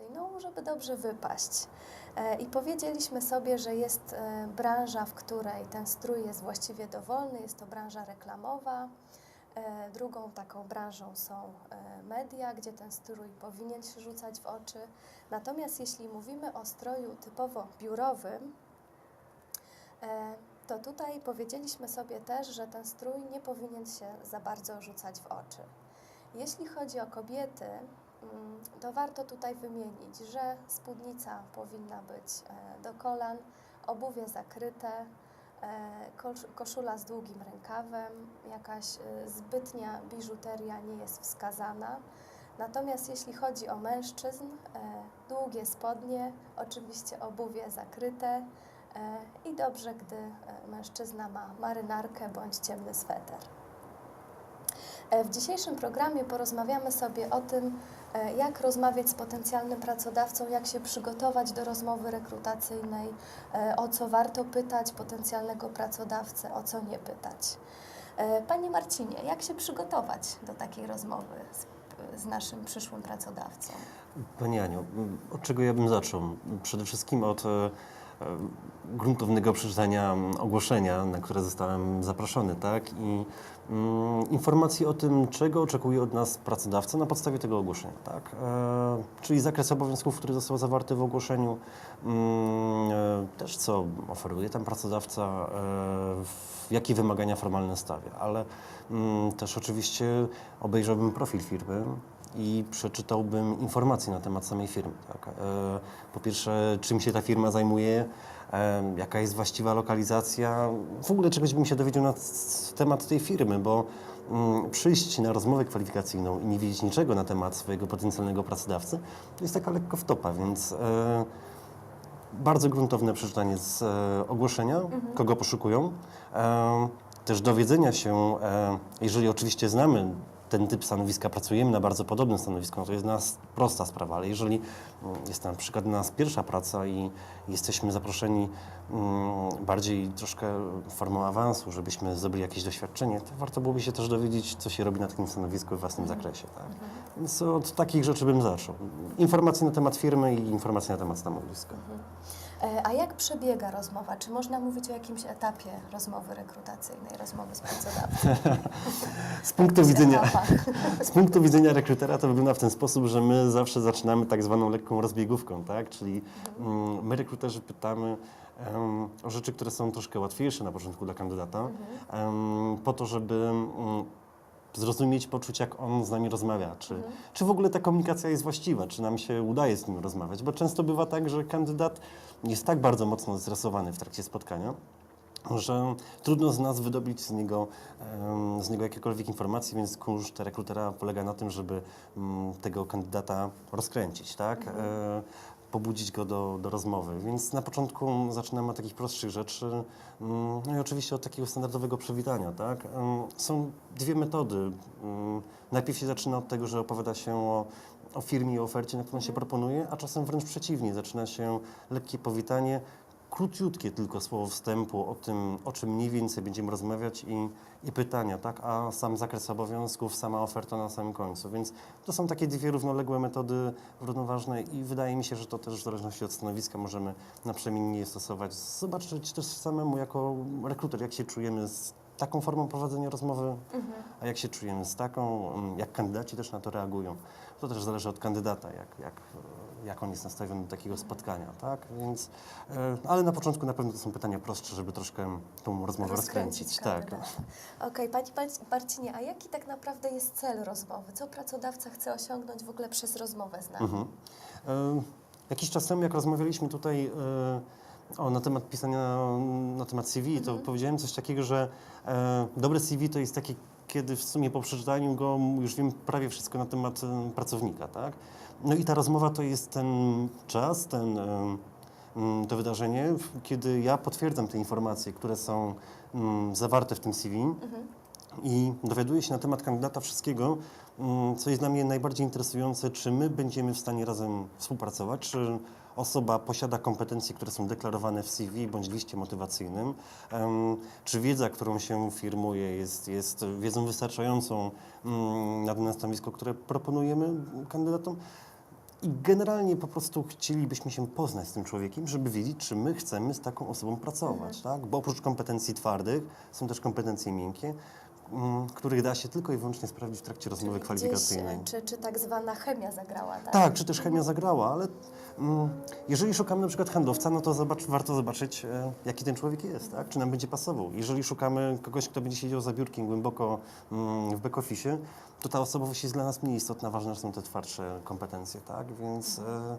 rekrutacyjną, żeby dobrze wypaść. E, I powiedzieliśmy sobie, że jest e, branża, w której ten strój jest właściwie dowolny, jest to branża reklamowa. E, Drugą taką branżą są media, gdzie ten strój powinien się rzucać w oczy. Natomiast jeśli mówimy o stroju typowo biurowym, to tutaj powiedzieliśmy sobie też, że ten strój nie powinien się za bardzo rzucać w oczy. Jeśli chodzi o kobiety, to warto tutaj wymienić, że spódnica powinna być e, do kolan, obuwie zakryte, e, kosz- koszula z długim rękawem, jakaś e, zbytnia biżuteria nie jest wskazana. Natomiast jeśli chodzi o mężczyzn, długie spodnie, oczywiście obuwie zakryte i dobrze, gdy mężczyzna ma marynarkę bądź ciemny sweter. E, W dzisiejszym programie porozmawiamy sobie o tym, e, jak rozmawiać z potencjalnym pracodawcą, jak się przygotować do rozmowy rekrutacyjnej, e, o co warto pytać potencjalnego pracodawcę, o co nie pytać. Panie Marcinie, jak się przygotować do takiej rozmowy z, z naszym przyszłym pracodawcą? Pani Aniu, od czego ja bym zaczął? Przede wszystkim od gruntownego przeczytania ogłoszenia, na które zostałem zaproszony, tak? I mm, informacji o tym, czego oczekuje od nas pracodawca na podstawie tego ogłoszenia, tak? E, czyli zakres obowiązków, który został zawarty w ogłoszeniu, mm, e, też co oferuje tam pracodawca, e, w- jakie wymagania formalne stawia, ale mm, też oczywiście obejrzałbym profil firmy, i przeczytałbym informacje na temat samej firmy. Tak? E, Po pierwsze, czym się ta firma zajmuje, e, jaka jest właściwa lokalizacja, w ogóle czegoś bym się dowiedział na temat tej firmy, bo mm, przyjść na rozmowę kwalifikacyjną i nie wiedzieć niczego na temat swojego potencjalnego pracodawcy, to jest taka lekko wtopa, więc e, bardzo gruntowne przeczytanie z ogłoszenia, kogo poszukują. Też dowiedzenia się, jeżeli oczywiście znamy ten typ stanowiska, pracujemy na bardzo podobnym stanowisku, no to jest dla nas prosta sprawa, ale jeżeli mm, jest na przykład dla nas pierwsza praca i jesteśmy zaproszeni mm, bardziej troszkę formą awansu, żebyśmy zdobyli jakieś doświadczenie, to warto byłoby się też dowiedzieć, co się robi na takim stanowisku w własnym zakresie. Tak? Więc od takich rzeczy bym zaczął. Informacje na temat firmy i informacje na temat stanowiska. E, A jak przebiega rozmowa? Czy można mówić o jakimś etapie rozmowy rekrutacyjnej, rozmowy z pracodawcą? Z punktu, widzenia, z punktu widzenia rekrutera to wygląda w ten sposób, że my zawsze zaczynamy tak zwaną lekką rozbiegówką, tak? Czyli mm, my rekruterzy pytamy o rzeczy, które są troszkę łatwiejsze na początku dla kandydata, em, po to, żeby mm, zrozumieć, poczuć, jak on z nami rozmawia, czy, czy w ogóle ta komunikacja jest właściwa, czy nam się udaje z nim rozmawiać, bo często bywa tak, że kandydat jest tak bardzo mocno zestresowany w trakcie spotkania, że trudno z nas wydobyć z niego, z niego jakiekolwiek informacji, więc koszt rekrutera polega na tym, żeby mm, tego kandydata rozkręcić, tak? E, pobudzić go do, do rozmowy. Więc na początku zaczynamy od takich prostszych rzeczy, mm, no i oczywiście od takiego standardowego przywitania, tak? Em, Są dwie metody. Mm, Najpierw się zaczyna od tego, że opowiada się o, o firmie i ofercie, na którą się proponuje, a czasem wręcz przeciwnie. Zaczyna się lekkie powitanie, króciutkie tylko słowo wstępu o tym, o czym mniej więcej będziemy rozmawiać i, i pytania, tak? A sam zakres obowiązków, sama oferta na samym końcu. Więc to są takie dwie równoległe metody równoważne i wydaje mi się, że to też w zależności od stanowiska możemy naprzemiennie je stosować. Zobaczyć też samemu jako rekruter, jak się czujemy z taką formą prowadzenia rozmowy, a jak się czujemy z taką, jak kandydaci też na to reagują. To też zależy od kandydata, jak, jak, jak on jest nastawiony do takiego spotkania, tak? Więc, e, ale na początku na pewno to są pytania prostsze, żeby troszkę tą rozmowę rozkręcić. Tak. kandydata. Okej, Pani Pani Marcinie, a jaki tak naprawdę jest cel rozmowy? Co pracodawca chce osiągnąć w ogóle przez rozmowę z nami? Mhm. E, Jakiś czas temu, jak rozmawialiśmy tutaj e, o, na temat pisania, na temat CV, to powiedziałem coś takiego, że e, dobre CV to jest takie, kiedy w sumie po przeczytaniu go już wiem prawie wszystko na temat pracownika, tak? No i ta rozmowa to jest ten czas, ten, mm, to wydarzenie, kiedy ja potwierdzam te informacje, które są mm, zawarte w tym CV i dowiaduję się na temat kandydata wszystkiego, mm, co jest dla mnie najbardziej interesujące, czy my będziemy w stanie razem współpracować, czy osoba posiada kompetencje, które są deklarowane w CV bądź liście motywacyjnym, czy wiedza, którą się firmuje jest, jest wiedzą wystarczającą mm, na dane stanowisko, które proponujemy kandydatom. I generalnie po prostu chcielibyśmy się poznać z tym człowiekiem, żeby wiedzieć, czy my chcemy z taką osobą pracować, tak? Bo oprócz kompetencji twardych są też kompetencje miękkie, mm, których da się tylko i wyłącznie sprawdzić w trakcie rozmowy Gdzieś, kwalifikacyjnej. e, czy, czy tak zwana chemia zagrała, tak? Tak, czy też chemia zagrała, ale jeżeli szukamy na przykład handlowca, no to zobacz, warto zobaczyć, e, jaki ten człowiek jest, tak? czy nam będzie pasował. Jeżeli szukamy kogoś, kto będzie siedział za biurkiem głęboko mm, w back-office, to ta osobowość jest dla nas mniej istotna, ważne są te twardsze kompetencje, tak? Więc e,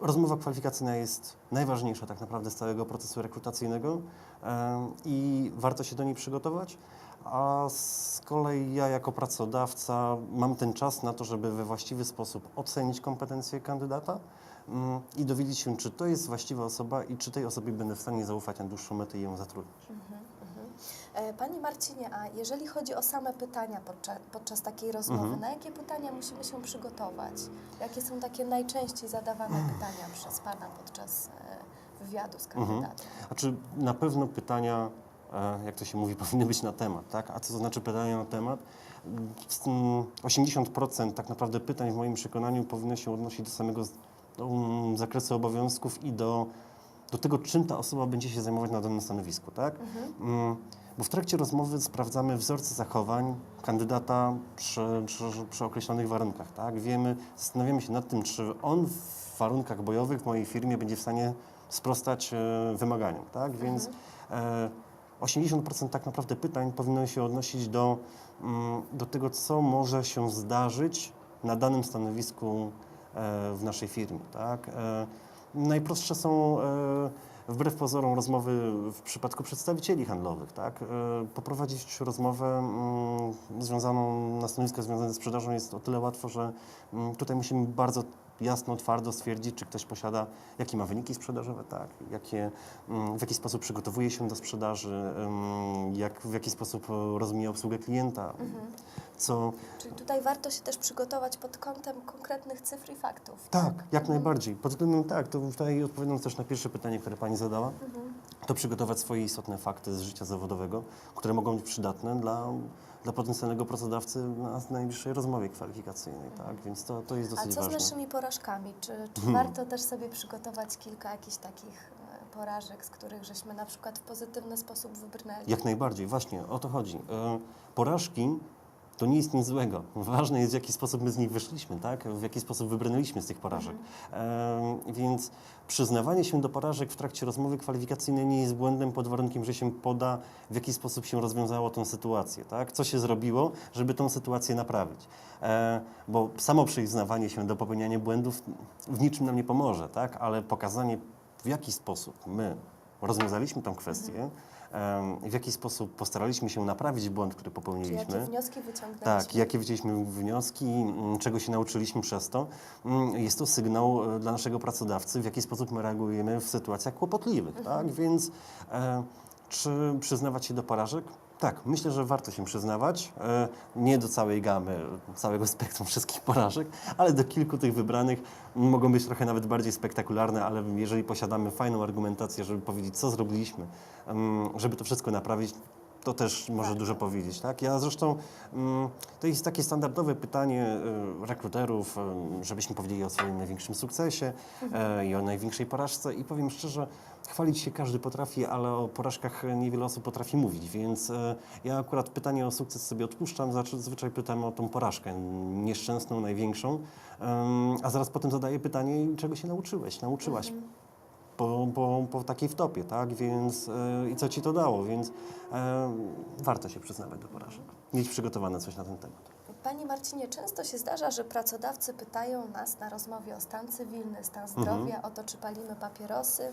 rozmowa kwalifikacyjna jest najważniejsza tak naprawdę z całego procesu rekrutacyjnego e, i warto się do niej przygotować. A z kolei ja jako pracodawca mam ten czas na to, żeby we właściwy sposób ocenić kompetencje kandydata mm, i dowiedzieć się, czy to jest właściwa osoba i czy tej osobie będę w stanie zaufać na dłuższą metę i ją zatrudnić. E, Panie Marcinie, a jeżeli chodzi o same pytania podczas, podczas takiej rozmowy, Mhm. na jakie pytania musimy się przygotować? Jakie są takie najczęściej zadawane pytania przez Pana podczas e, wywiadu z Mhm. kandydatem? Znaczy na pewno pytania, e, jak to się mówi, powinny być na temat, tak? A co to znaczy pytania na temat? Mm, z tym 80% tak naprawdę pytań w moim przekonaniu powinno się odnosić do samego um, zakresu obowiązków i do, do tego, czym ta osoba będzie się zajmować na danym stanowisku, tak? Mm, Bo w trakcie rozmowy sprawdzamy wzorce zachowań kandydata przy, przy, przy określonych warunkach, tak? Wiemy, zastanawiamy się nad tym, czy on w warunkach bojowych w mojej firmie będzie w stanie sprostać e, wymaganiom, tak? Więc e, 80% tak naprawdę pytań powinno się odnosić do, mm, do tego, co może się zdarzyć na danym stanowisku w naszej firmie, tak? E, najprostsze są e, wbrew pozorom rozmowy w przypadku przedstawicieli handlowych, tak? E, Poprowadzić rozmowę mm, związaną na stanowiskach związanych ze sprzedażą jest o tyle łatwo, że mm, tutaj musimy bardzo jasno, twardo stwierdzić, czy ktoś posiada, jakie ma wyniki sprzedażowe, tak? Jakie, mm, w jaki sposób przygotowuje się do sprzedaży, jak, w jaki sposób e, rozumie obsługę klienta, co Czyli tutaj warto się też przygotować pod kątem konkretnych cyfr i faktów. Tak, jak najbardziej. Pod względem tak, to tutaj odpowiadając też na pierwsze pytanie, które Pani zadała, to przygotować swoje istotne fakty z życia zawodowego, które mogą być przydatne dla, dla potencjalnego pracodawcy na najbliższej rozmowie kwalifikacyjnej, tak? Więc to, to jest A dosyć co z ważne. Mhm. naszymi porażkami? Czy, czy warto też sobie przygotować kilka jakichś takich e, porażek, z których żeśmy na przykład w pozytywny sposób wybrnęli? Jak najbardziej, właśnie o to chodzi. E, Porażki to nie jest nic złego. Ważne jest, w jaki sposób my z nich wyszliśmy, tak? w jaki sposób wybrnęliśmy z tych porażek. E, więc przyznawanie się do porażek w trakcie rozmowy kwalifikacyjnej nie jest błędem pod warunkiem, że się poda, w jaki sposób się rozwiązało tą sytuację, tak? co się zrobiło, żeby tą sytuację naprawić. E, bo samo przyznawanie się do popełniania błędów w niczym nam nie pomoże, tak? ale pokazanie, w jaki sposób my rozwiązaliśmy tą kwestię, em, w jaki sposób postaraliśmy się naprawić błąd, który popełniliśmy. jakie wnioski wyciągnęliśmy? Tak, jakie wycięliśmy wnioski, mm, czego się nauczyliśmy przez to. Mm, Jest to sygnał e, dla naszego pracodawcy, w jaki sposób my reagujemy w sytuacjach kłopotliwych, tak? Więc e, czy przyznawać się do porażek? Tak, myślę, że warto się przyznawać. E, nie do całej gamy, całego spektrum wszystkich porażek, ale do kilku tych wybranych mogą być trochę nawet bardziej spektakularne, ale jeżeli posiadamy fajną argumentację, żeby powiedzieć, co zrobiliśmy, em, żeby to wszystko naprawić, to też może Warto. dużo powiedzieć, tak? Ja zresztą, mm, to jest takie standardowe pytanie y, rekruterów, y, żebyśmy powiedzieli o swoim największym sukcesie e, i o największej porażce. I powiem szczerze, chwalić się każdy potrafi, ale o porażkach niewiele osób potrafi mówić, więc e, ja akurat pytanie o sukces sobie odpuszczam, zazwyczaj pytam o tą porażkę nieszczęsną, największą, a zaraz potem zadaję pytanie, czego się nauczyłeś, nauczyłaś po, po, po takiej wtopie, tak? Więc e, i co ci to dało? Więc e, warto się przyznawać do porażek. Mieć przygotowane coś na ten temat. Panie Marcinie, często się zdarza, że pracodawcy pytają nas na rozmowie o stan cywilny, stan zdrowia, o to, czy palimy papierosy.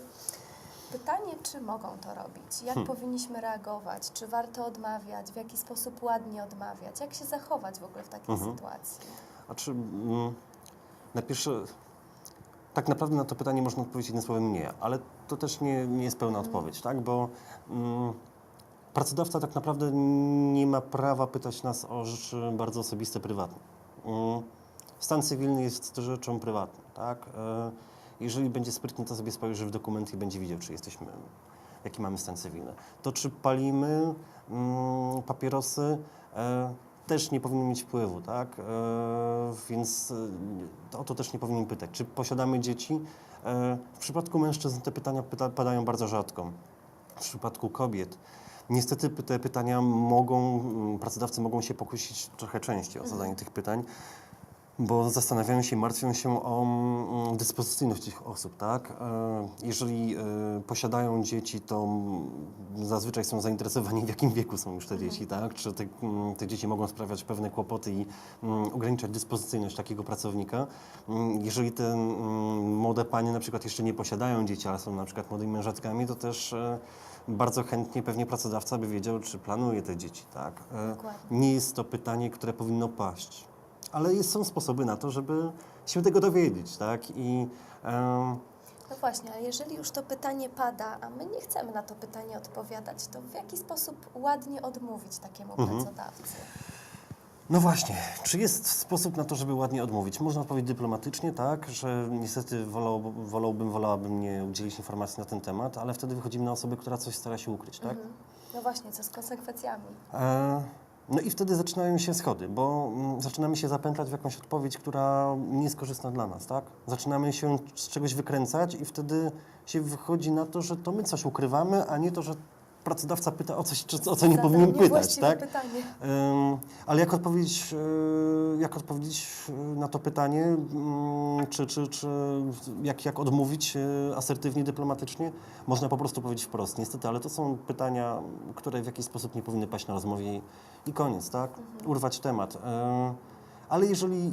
Pytanie, czy mogą to robić? Jak powinniśmy reagować? Czy warto odmawiać? W jaki sposób ładnie odmawiać? Jak się zachować w ogóle w takiej sytuacji? A czy mm, na pierwsze, tak naprawdę na to pytanie można odpowiedzieć jednym słowem nie, ale to też nie, nie jest pełna odpowiedź, tak? Bo mm, pracodawca tak naprawdę nie ma prawa pytać nas o rzeczy bardzo osobiste, prywatne. Mm, stan cywilny jest rzeczą prywatną, tak? E, jeżeli będzie sprytny, to sobie spojrzy w dokument i będzie widział, czy jesteśmy, jaki mamy stan cywilny. To czy palimy mm, papierosy, e, też nie powinien mieć wpływu, tak? E, więc e, o to też nie powinien pytać. Czy posiadamy dzieci? E, w przypadku mężczyzn te pytania pyta, padają bardzo rzadko. W przypadku kobiet niestety te pytania mogą, pracodawcy mogą się pokusić trochę częściej o zadanie tych pytań, bo zastanawiają się, martwią się o mm, dyspozycyjność tych osób, tak? E, Jeżeli e, posiadają dzieci, to mm, zazwyczaj są zainteresowani, w jakim wieku są już te dzieci, tak? Czy te, mm, te dzieci mogą sprawiać pewne kłopoty i ograniczać dyspozycyjność takiego pracownika. Jeżeli te młode panie na przykład jeszcze nie posiadają dzieci, ale są na przykład młodymi mężatkami, to też e, bardzo chętnie pewnie pracodawca by wiedział, czy planuje te dzieci, tak? Dokładnie. nie jest to pytanie, które powinno paść. Ale jest, są sposoby na to, żeby się tego dowiedzieć, tak? I No właśnie, a jeżeli już to pytanie pada, a my nie chcemy na to pytanie odpowiadać, to w jaki sposób ładnie odmówić takiemu Mhm. pracodawcy? no właśnie, czy jest sposób na to, żeby ładnie odmówić? Można odpowiedzieć dyplomatycznie, tak, że niestety wolał, wolałbym, wolałabym nie udzielić informacji na ten temat, ale wtedy wychodzimy na osobę, która coś stara się ukryć, tak? Mhm. No właśnie, co z konsekwencjami? E, No i wtedy zaczynają się schody, bo mm, zaczynamy się zapętlać w jakąś odpowiedź, która nie jest korzystna dla nas, tak? Zaczynamy się z czegoś wykręcać i wtedy się wychodzi na to, że to my coś ukrywamy, a nie to, że pracodawca pyta o coś, o co nie powinien pytać, tak? pytanie. Ale jak odpowiedzieć, y, jak odpowiedzieć y, na to pytanie, mm, czy, czy, czy jak, jak odmówić y, asertywnie, dyplomatycznie? Można po prostu powiedzieć wprost, niestety, ale to są pytania, które w jakiś sposób nie powinny paść na rozmowie i, koniec, tak? Urwać temat. Ale jeżeli,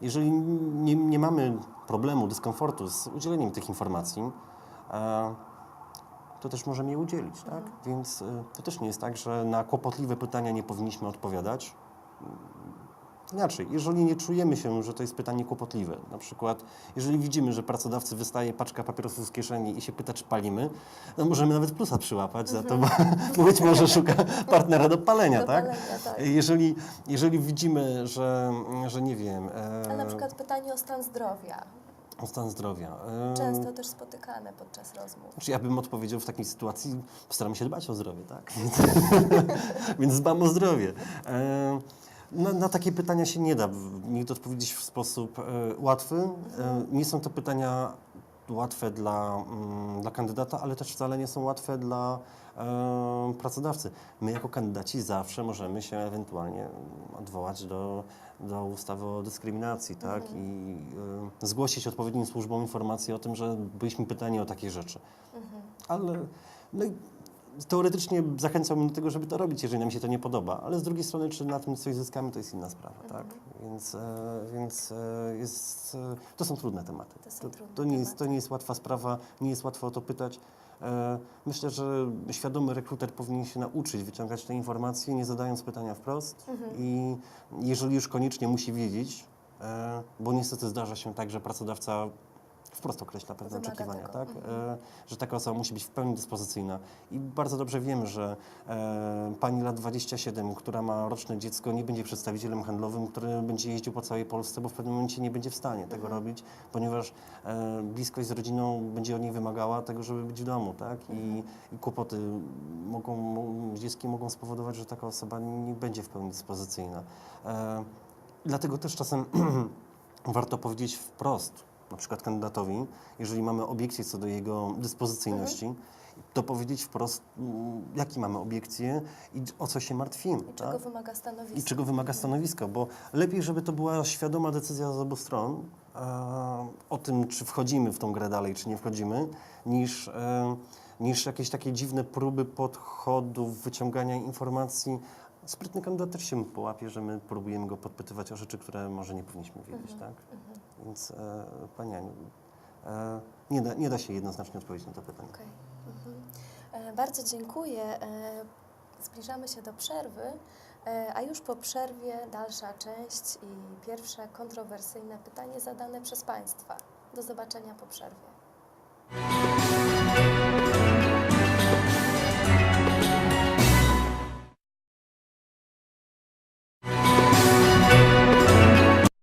jeżeli nie, nie mamy problemu, dyskomfortu z udzieleniem tych informacji, e, to też możemy je udzielić, tak? Więc y, to też nie jest tak, że na kłopotliwe pytania nie powinniśmy odpowiadać. Inaczej, jeżeli nie czujemy się, że to jest pytanie kłopotliwe, na przykład jeżeli widzimy, że pracodawcy wystaje paczka papierosów z kieszeni i się pyta, czy palimy, no możemy nawet plusa przyłapać za to, bo, bo być może szuka partnera do palenia, Do tak? palenia, tak. Jeżeli, jeżeli widzimy, że, że nie wiem, A na e, przykład pytanie o stan zdrowia, o stan zdrowia. często też spotykane podczas rozmów. Znaczy ja bym odpowiedział w takiej sytuacji, postaram się dbać o zdrowie, tak? Więc, dbam o zdrowie. Na, na takie pytania się nie da nigdy odpowiedzieć w sposób e, łatwy. Nie są to pytania łatwe dla, mm, dla kandydata, ale też wcale nie są łatwe dla e, pracodawcy. My jako kandydaci zawsze możemy się ewentualnie odwołać do, do ustawy o dyskryminacji, tak? I e, zgłosić odpowiednim służbom informację o tym, że byliśmy pytani o takie rzeczy. Mhm. Ale no i teoretycznie zachęcałbym do tego, żeby to robić, jeżeli nam się to nie podoba, ale z drugiej strony, czy na tym coś zyskamy, to jest inna sprawa, tak? Więc, e, więc e, jest, e, to są trudne tematy. To są trudne to, nie jest, to nie jest łatwa sprawa, nie jest łatwo o to pytać. E, myślę, że świadomy rekruter powinien się nauczyć wyciągać te informacje, nie zadając pytania wprost Mhm. i jeżeli już koniecznie musi wiedzieć, e, bo niestety zdarza się tak, że pracodawca wprost określa pewne Wymaga oczekiwania, tego. tak? Mhm. E, że taka osoba musi być w pełni dyspozycyjna. I bardzo dobrze wiemy, że e, pani lat 27, która ma roczne dziecko, nie będzie przedstawicielem handlowym, który będzie jeździł po całej Polsce, bo w pewnym momencie nie będzie w stanie tego Mhm. robić, ponieważ e, bliskość z rodziną będzie od niej wymagała tego, żeby być w domu, tak? I, Mhm. i kłopoty mogą, mo- dziecki mogą spowodować, że taka osoba nie będzie w pełni dyspozycyjna. Dlatego też czasem warto powiedzieć wprost, na przykład kandydatowi, jeżeli mamy obiekcje co do jego dyspozycyjności, to powiedzieć wprost, mm, jakie mamy obiekcje i o co się martwimy. I czego tak? wymaga stanowisko? I czego wymaga stanowisko, bo lepiej, żeby to była świadoma decyzja z obu stron e, o tym, czy wchodzimy w tą grę dalej, czy nie wchodzimy, niż, e, niż jakieś takie dziwne próby podchodów, wyciągania informacji. Sprytny kandydat też się połapie, że my próbujemy go podpytywać o rzeczy, które może nie powinniśmy wiedzieć, tak? Więc e, Pani Aniu, e, nie, da, nie da się jednoznacznie odpowiedzieć na to pytanie. Mhm. E, Bardzo dziękuję. E, Zbliżamy się do przerwy, e, a już po przerwie dalsza część i pierwsze kontrowersyjne pytanie zadane przez Państwa. Do zobaczenia po przerwie.